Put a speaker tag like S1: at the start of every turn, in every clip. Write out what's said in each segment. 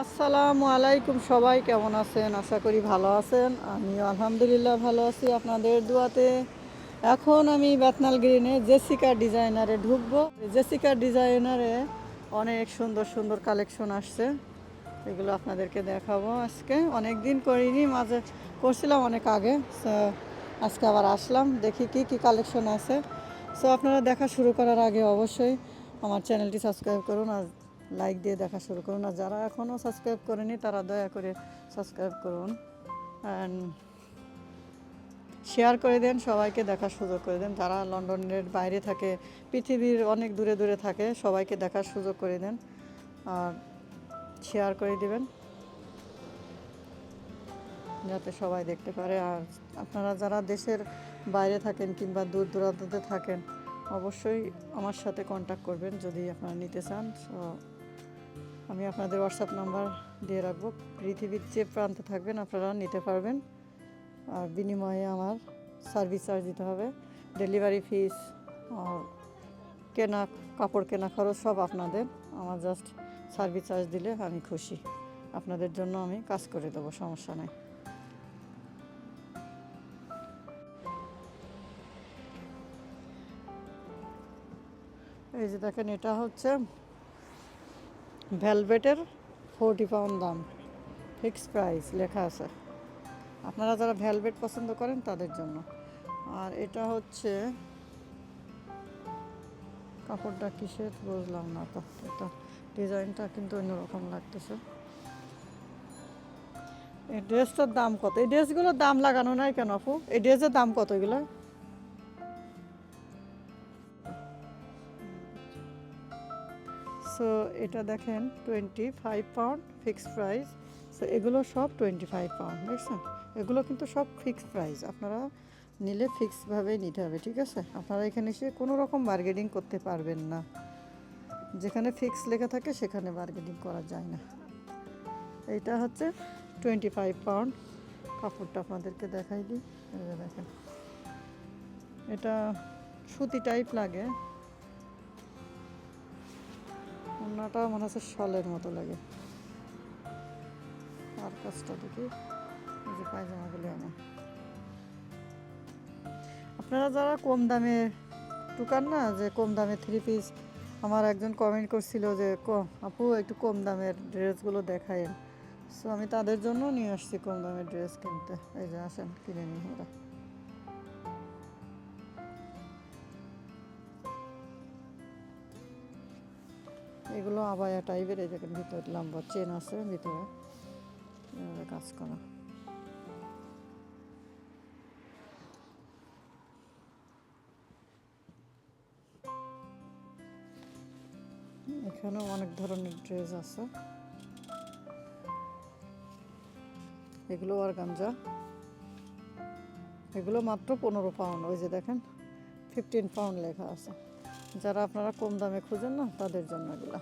S1: আসসালামু আলাইকুম সবাই, কেমন আছেন? আশা করি ভালো আছেন। আমি আলহামদুলিল্লাহ ভালো আছি আপনাদের দোয়াতে। এখন আমি বেতনাল গ্রিনে জেসিকা ডিজাইনারে ঢুকবো। জেসিকা ডিজাইনারে অনেক সুন্দর সুন্দর কালেকশন আসছে। এগুলো আপনাদেরকে দেখাবো আজকে। অনেক দিন করিনি, মাঝে করছিলাম অনেক আগে। আজকে আবার আসলাম, দেখি কি কি কালেকশন আছে। সো আপনারা দেখা শুরু করার আগে অবশ্যই আমার চ্যানেলটি সাবস্ক্রাইব করুন। আর লাইক দিয়ে দেখা শুরু করুন। আর যারা এখনও সাবস্ক্রাইব করেনি, তারা দয়া করে সাবস্ক্রাইব করুন। অ্যান্ড শেয়ার করে দেন, সবাইকে দেখার সুযোগ করে দেন। যারা লন্ডনের বাইরে থাকে, পৃথিবীর অনেক দূরে দূরে থাকে, সবাইকে দেখার সুযোগ করে দেন। আর শেয়ার করে দিবেন। যাতে সবাই দেখতে পারে। আর আপনারা যারা দেশের বাইরে থাকেন কিংবা দূর দূরান্ততে থাকেন, অবশ্যই আমার সাথে কন্ট্যাক্ট করবেন। যদি আপনারা নিতে চান আমি আপনাদের হোয়াটসঅ্যাপ নাম্বার দিয়ে রাখব। পৃথিবীর যে প্রান্তে থাকবেন, আপনারা নিতে পারবেন। আর বিনিময়ে আমার সার্ভিস চার্জ দিতে হবে। ডেলিভারি ফিস আর কেনা, কাপড় কেনা খরচ সব আপনাদের। আমার জাস্ট সার্ভিস চার্জ দিলে আমি খুশি। আপনাদের জন্য আমি কাজ করে দেবো, সমস্যা নেই। এই যে দেখেন, এটা হচ্ছে ভেলভেটের ফোরটি পাউন্ড দাম। ফিক্সড প্রাইস লেখা আছে। আপনারা যারা ভেলভেট পছন্দ করেন তাদের জন্য। আর এটা হচ্ছে কাপড়টা কিসের বুঝলাম না তো। এটা ডিজাইনটা কিন্তু অন্যরকম লাগতেছে। এই ড্রেসটার দাম কত? এই ড্রেসগুলোর দাম লাগানো নাই কেন আপু? এই ড্রেসের দাম কত এগুলো? সো এটা দেখেন twenty five pound fixed price so এগুলো সব টোয়েন্টি ফাইভ পাউন্ড দেখছেন? এগুলো কিন্তু সব ফিক্সড প্রাইস আপনারা নিলে ফিক্সডভাবেই নিতে হবে, ঠিক আছে? আপনারা এখানে এসে কোনো রকম বার্গেনিং করতে পারবেন না। যেখানে ফিক্স লেখা থাকে, সেখানে বার্গেনিং করা যায় না। এইটা হচ্ছে টোয়েন্টি ফাইভ পাউন্ড কাপড়টা আপনাদেরকে দেখাই দিই। দেখেন। এটা সুতি টাইপ লাগে। ওনাটা মনে হচ্ছে শলের মতো লাগে। আর কাজটা দেখি, এই যে পায়জামাগুলি আমার আপনারা যারা কম দামে টুকান না, যে কম দামে থ্রি পিস আমার একজন কমেন্ট করছিল যে আপু, একটু কম দামের ড্রেসগুলো দেখায় সো আমি তাদের জন্য নিয়ে আসছি কম দামের ড্রেস কিনতে। এই যে আসেন, কিনে নিই ওরা। এগুলো আবায়া টাইপের এই দেখেন, ভিতরে লম্বা চেন আছে, ভিতরে কাজ করা। এখানেও অনেক ধরনের ড্রেস আছে। এগুলো আর গাঞ্জা এগুলো মাত্র পনেরো পাউন্ড ওই যে দেখেন ফিফটিন পাউন্ড লেখা আছে। যারা আপনারা কম দামে খুঁজেন না, তাদের জন্য এগুলো।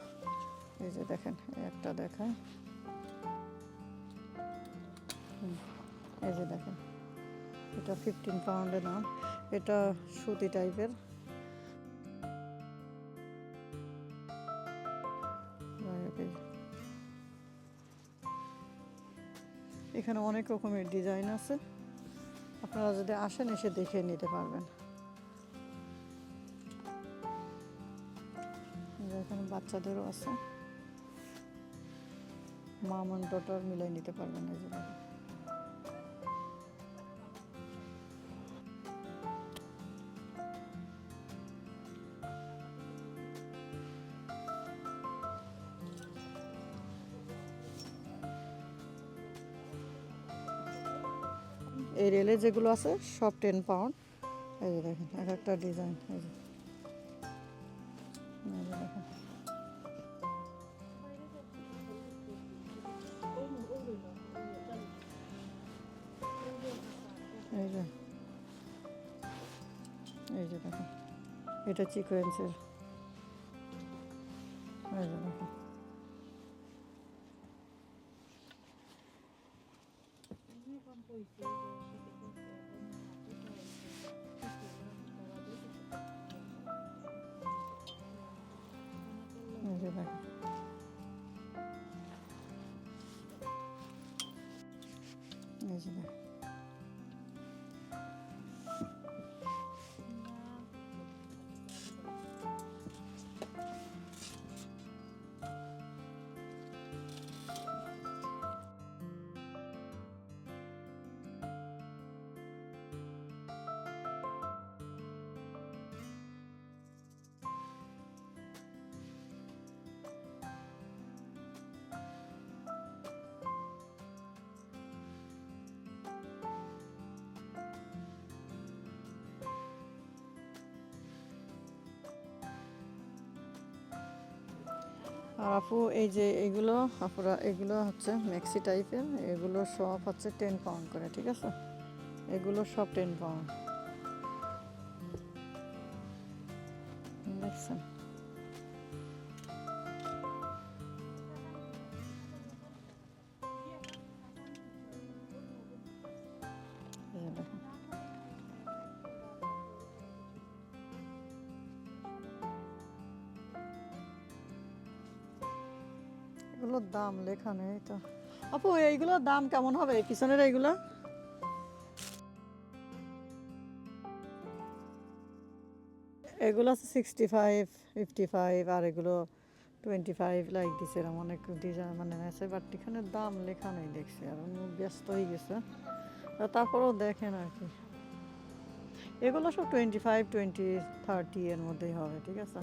S1: এই যে দেখেন একটা দেখায়। এই যে দেখেন, এটা ফিফটিন পাউন্ডের দাম এটা সুতি টাইপের এখানে অনেক রকমের ডিজাইন আছে। আপনারা যদি আসেন, এসে দেখে নিতে পারবেন। এখানে বাচ্চাদেরও আছে। মাম অ্যান্ড ডটার মিলাই নিতে পারবেন এই যে দেখেন। এই রেলে যেগুলো আছে, সব টেন পাউন্ড এই যে দেখেন এক একটা ডিজাইন এই যে দেখেন। এই যে। এই যে দেখেন এটা চিকোয়েন্সের এই যে দেখেন এই যে দেখো। আর আপু, এই যে এগুলো, আপুরা, এগুলো হচ্ছে ম্যাক্সি টাইপের এগুলো সব হচ্ছে টেন পাউন্ড করে, ঠিক আছে? এগুলো সব টেন পাউন্ড দেখছেন? দেখুন। এগুলোর দাম লেখা নেই তো। আপু এইগুলোর দাম কেমন হবে? পিছনের এইগুলো? এগুলো আছে সিক্সটি ফাইভ ফিফটি ফাইভ আর এগুলো টোয়েন্টি ফাইভ লাইক দিছে এরকম অনেক ডিজাইন মানে আছে বাট এখানে দাম লেখা নেই দেখছি, আর ব্যস্ত হয়ে গেছে। তারপরেও দেখেন আর কি। এগুলো সব টোয়েন্টি ফাইভ টোয়েন্টি থার্টি এর মধ্যেই হবে, ঠিক আছে?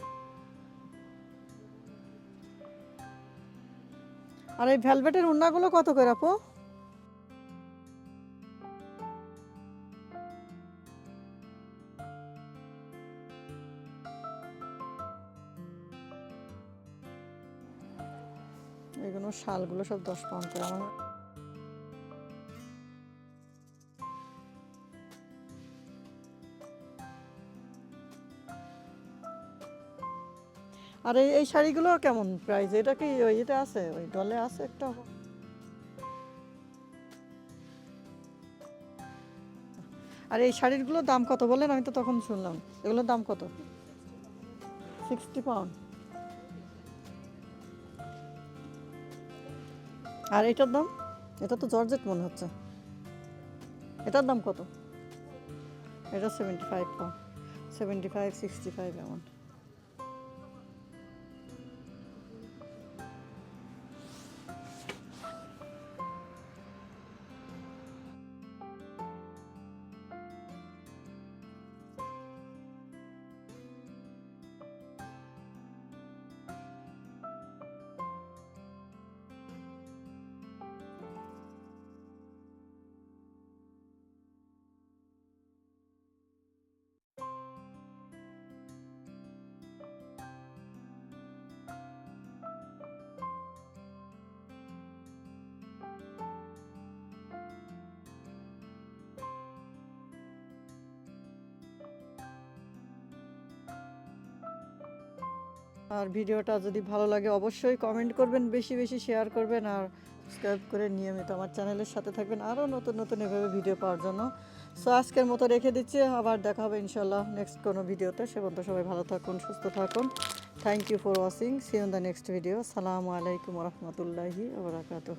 S1: আর এই ভেলভেটের উন্নাগুলো কত করে আপু? এগুলো শালগুলো সব দশ পাউন্ড করে আমার। আর এই শাড়িগুলো কেমন প্রাইস এটা কি ওই এটা আছে? ওই ডলে আছে একটা? আর এই শাড়িগুলোর দাম কত বলেন? আমি তো তখন শুনলাম। এগুলোর দাম কত? সিক্সটি পাউন্ড আর এটার দাম? এটা তো জর্জেট মনে হচ্ছে। এটার দাম কত? এটা seventy five pound seventy five sixty five এমন আর ভিডিওটা যদি ভালো লাগে অবশ্যই কমেন্ট করবেন, বেশি বেশি শেয়ার করবেন আর সাবস্ক্রাইব করে নিয়মিত আমার চ্যানেলের সাথে থাকবেন আরও নতুন নতুন এভাবে ভিডিও পাওয়ার জন্য। সো আজকের মতো রেখে দিচ্ছি, আবার দেখা হবে ইনশাল্লাহ নেক্সট কোনো ভিডিওতে সে পর্যন্ত সবাই ভালো থাকুন, সুস্থ থাকুন। Thank you for watching see on the next video সালামু আলাইকুম রহমতুল্লাহি ওবরাকাতুহ